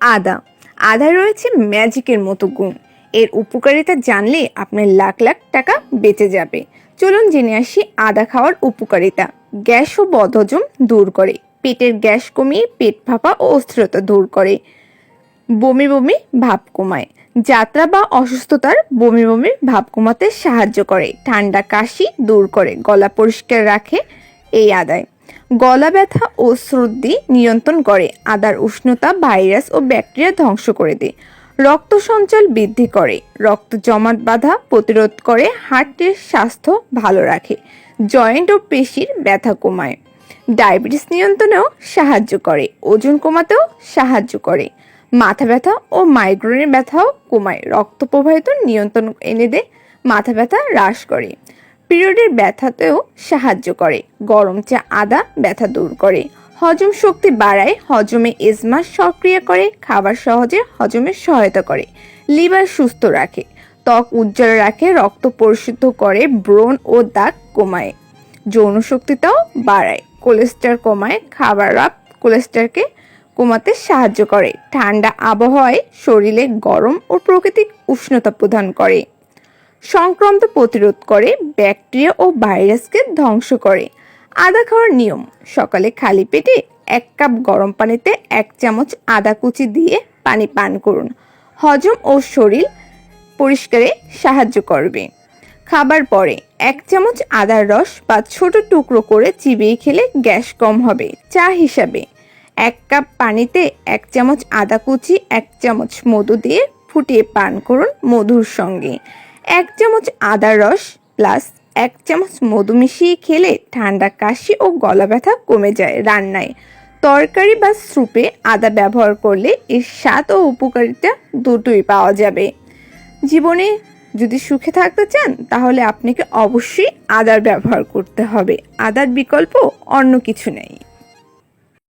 আদা। আদায় রয়েছে ম্যাজিকের মতো গুণ। এর উপকারিতা জানলে আপনার লাখ লাখ টাকা বেঁচে যাবে। চলুন জেনে আসি আদা খাওয়ার উপকারিতা। গ্যাস ও বদহজম দূর করে। পেটের গ্যাস কমিয়ে পেট ফাঁপা ও অস্থিরতা দূর করে। বমি বমি ভাব কমায়। যাত্রা বা অসুস্থতার বমি বমি ভাব কমাতে সাহায্য করে। ঠান্ডা কাশি দূর করে। গলা পরিষ্কার রাখে এই আদায়। গলা ব্যথা ও সর্দি নিয়ন্ত্রণ করে, আদার উষ্ণতা ভাইরাস ও ব্যাকটেরিয়া ধ্বংস করে দেয়। রক্ত সঞ্চল বৃদ্ধি করে, রক্ত জমাট বাধা প্রতিরোধ করে, হার্টের স্বাস্থ্য ভালো রাখে, জয়েন্ট ও পেশির ব্যথা কমায়। ডায়াবেটিস নিয়ন্ত্রণেও সাহায্য করে, ওজন কমাতেও সাহায্য করে। মাথা ব্যথা ও মাইগ্রেনের ব্যথাও কমায়, রক্ত প্রবাহিত নিয়ন্ত্রণ এনে দেয়, মাথা ব্যথা হ্রাস করে। পিরিয়ডের ব্যথাতেও সাহায্য করে। গরম চা, আদা ব্যথা দূর করে। হজম শক্তি বাড়ায়, হজমে এজমা সক্রিয় করে, খাবার সহজে হজমে সহায়তা করে। লিভার সুস্থ রাখে। ত্বক উজ্জ্বল রাখে, রক্ত পরিশুদ্ধ করে, ব্রণ ও দাগ কমায়। যৌন শক্তিটাও বাড়ায়। কোলেস্টার কমায়, খাবার রাপ কোলেস্টারকে কমাতে সাহায্য করে। ঠান্ডা আবহাওয়ায় শরীরে গরম ও প্রকৃতিক উষ্ণতা প্রদান করে। সংক্রান্ত প্রতিরোধ করে ব্যাকটেরিয়া ও ভাইরাসকে ধ্বংস করে। আদা খাওয়ার নিয়ম, সকালে খালি পেটে এক কাপ গরম পানিতে এক চামচ আদা কুচি দিয়ে পানি পান করুন। হজম ও শরীর পরিষ্কারে সাহায্য করবে। খাবার পরে এক চামচ আদার রস বা ছোট টুকরো করে চিবিয়ে খেলে গ্যাস কম হবে। চা হিসাবে এক কাপ পানিতে এক চামচ আদা কুচি, এক চামচ মধু দিয়ে ফুটিয়ে পান করুন মধুর সঙ্গে। এক চামচ আদার রস প্লাস এক চামচ মধু মিশিয়ে খেলে ঠান্ডা কাশি ও গলা ব্যথা কমে যায় রান্নায়। তরকারি বা স্যুপে আদা ব্যবহার করলে এর স্বাদ ও উপকারিতা দুটোই পাওয়া যাবে। জীবনে যদি সুখে থাকতে চান, তাহলে আপনাকে অবশ্যই আদার ব্যবহার করতে হবে। আদার বিকল্প অন্য কিছু নেই।